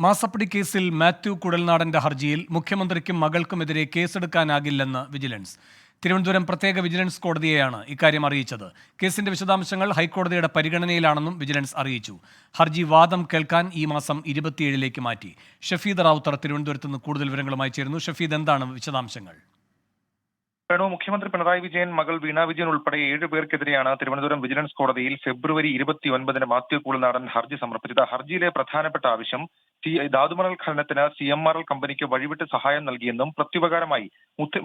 മാസപ്പടി കേസിൽ മാത്യു കുടൽനാടന്റെ ഹർജിയിൽ മുഖ്യമന്ത്രിക്കും മകൾക്കുമെതിരെ കേസെടുക്കാനാകില്ലെന്ന് വിജിലൻസ്. തിരുവനന്തപുരം പ്രത്യേക വിജിലൻസ് കോടതിയെയാണ് ഇക്കാര്യം അറിയിച്ചത്. കേസിന്റെ വിശദാംശങ്ങൾ ഹൈക്കോടതിയുടെ പരിഗണനയിലാണെന്നും വിജിലൻസ് അറിയിച്ചു. ഹർജി വാദം കേൾക്കാൻ ഈ മാസം ഇരുപത്തിയേഴിലേക്ക് മാറ്റി. ഷഫീദ് റാവുത്തർ തിരുവനന്തപുരത്ത് നിന്ന് കൂടുതൽ വിവരങ്ങളുമായി ചേരുന്നു. ഷഫീദ് എന്താണ് വിശദാംശങ്ങൾ? വേണു മുഖ്യമന്ത്രി പിണറായി വിജയൻ മകൾ വീണ വിജയൻ ഉൾപ്പെടെ ഏഴ് പേർക്കെതിരെയാണ് തിരുവനന്തപുരം വിജിലൻസ് കോടതിയിൽ ഫെബ്രുവരി ഇരുപത്തി ഒൻപതിന് മാത്യു കൂളനാടൻ ഹർജി സമർപ്പിച്ചത്. ഹർജിയിലെ പ്രധാനപ്പെട്ട ആവശ്യം സി ധാതുമണൽ ഖനനത്തിന് സി എം ആർ എൽ കമ്പനിക്ക് വഴിവിട്ട് സഹായം നൽകിയെന്നും പ്രത്യുപകാരമായി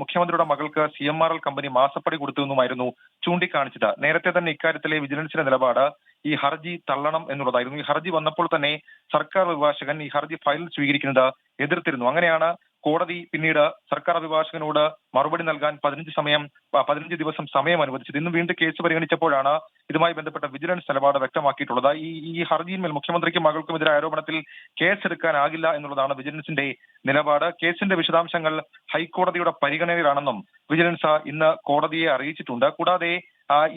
മുഖ്യമന്ത്രിയുടെ മകൾക്ക് C M R L company മാസപ്പടി കൊടുത്തുവെന്നുമായിരുന്നു ചൂണ്ടിക്കാണിച്ചത്. നേരത്തെ തന്നെ ഇക്കാര്യത്തിലെ വിജിലൻസിന്റെ നിലപാട് ഈ ഹർജി തള്ളണം എന്നുള്ളതായിരുന്നു. ഈ ഹർജി വന്നപ്പോൾ തന്നെ സർക്കാർ അഭിഭാഷകൻ ഈ ഹർജി ഫയൽ സ്വീകരിക്കുന്നത് എതിർത്തിരുന്നു. അങ്ങനെയാണ് കോടതി പിന്നീട് സർക്കാർ അഭിഭാഷകനോട് മറുപടി നൽകാൻ പതിനഞ്ച് സമയം പതിനഞ്ച് ദിവസം സമയം അനുവദിച്ചത്. ഇന്ന് വീണ്ടും കേസ് പരിഗണിച്ചപ്പോഴാണ് ഇതുമായി ബന്ധപ്പെട്ട വിജിലൻസ് നിലപാട് വ്യക്തമാക്കിയിട്ടുള്ളത്. ഈ ഈ ഹർജിയിന്മേൽ മുഖ്യമന്ത്രിക്കും മകൾക്കും എതിരെ ആരോപണത്തിൽ കേസെടുക്കാനാകില്ല എന്നുള്ളതാണ് വിജിലൻസിന്റെ നിലപാട്. കേസിന്റെ വിശദാംശങ്ങൾ ഹൈക്കോടതിയുടെ പരിഗണനയിലാണെന്നും വിജിലൻസ് ഇന്ന് കോടതിയെ അറിയിച്ചിട്ടുണ്ട്. കൂടാതെ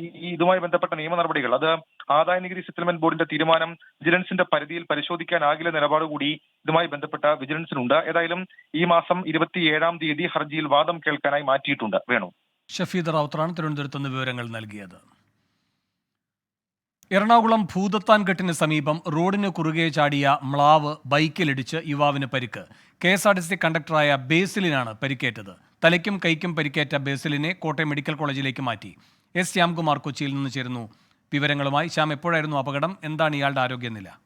ഈ ഇതുമായി ബന്ധപ്പെട്ട നിയമ നടപടികൾ അത് ആദായ നികുതി സെറ്റിൽമെന്റ് ബോർഡിന്റെ തീരുമാനം വിജിലൻസിന്റെ പരിധിയിൽ പരിശോധിക്കാനാകില്ല നിലപാട് കൂടി ഇതുമായി ബന്ധപ്പെട്ട വിജിലൻസിനുണ്ട്. ഏതായാലും ഈ മാസം ഇരുപത്തിയേഴാം തീയതി ഹർജിയിൽ വാദം കേൾക്കാനായി മാറ്റിയിട്ടുണ്ട്. വേണു. ഷഫീദ് റാവുത്തറാണ് തിരുവനന്തപുരത്ത് നിന്ന് വിവരങ്ങൾ നൽകിയത്. എറണാകുളം ഭൂതത്താൻകെട്ടിന് സമീപം റോഡിന് കുറുകെ ചാടിയ മ്ലാവ് ബൈക്കിലിടിച്ച് യുവാവിന് പരിക്ക്. K S R T C കണ്ടക്ടറായ ബേസിലിനാണ് പരിക്കേറ്റത്. തലയ്ക്കും കൈക്കും പരിക്കേറ്റ ബേസിലിനെ കോട്ടയം മെഡിക്കൽ കോളേജിലേക്ക് മാറ്റി. എസ് ശ്യാംകുമാർ കൊച്ചിയിൽ നിന്ന് ചേരുന്നു. വിവരങ്ങളുമായി ശ്യാം എപ്പോഴായിരുന്നു അപകടം? എന്താണ് ഇയാളുടെ ആരോഗ്യനില?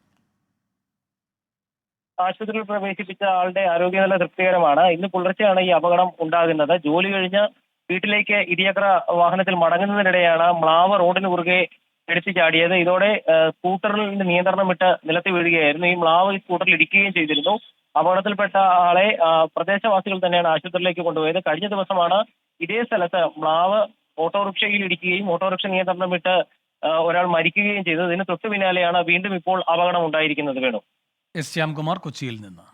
ആശുപത്രിയിൽ പ്രവേശിപ്പിച്ച ആളുടെ ആരോഗ്യനില തൃപ്തികരമാണ്. ഇന്ന് പുലർച്ചെയാണ് ഈ അപകടം ഉണ്ടാകുന്നത്. ജോലി കഴിഞ്ഞ് വീട്ടിലേക്ക് ഇടിയക്ര വാഹനത്തിൽ മടങ്ങുന്നതിനിടെയാണ് മ്ലാവ് റോഡിന് കുറുകെ എടുത്തു ചാടിയത്. ഇതോടെ സ്കൂട്ടറിന്റെ നിയന്ത്രണം വിട്ട് നിലത്ത് വീഴുകയായിരുന്നു. ഈ മ്ലാവ് ഈ സ്കൂട്ടറിൽ ഇടിക്കുകയും ചെയ്തിരുന്നു. അപകടത്തിൽപ്പെട്ട ആളെ പ്രദേശവാസികൾ തന്നെയാണ് ആശുപത്രിയിലേക്ക് കൊണ്ടുപോയത്. കഴിഞ്ഞ ദിവസമാണ് ഇതേ സ്ഥലത്ത് മ്ലാവ് ഓട്ടോറിക്ഷയിൽ ഇടിക്കുകയും ഓട്ടോറിക്ഷ നിയന്ത്രണം വിട്ട് ഒരാൾ മരിക്കുകയും ചെയ്തത്. ഇതിന് തൊട്ടു പിന്നാലെയാണ് വീണ്ടും ഇപ്പോൾ അപകടം ഉണ്ടായിരിക്കുന്നത് വേണു. എസ് ശ്യാംകുമാർ കൊച്ചിയിൽ നിന്ന്.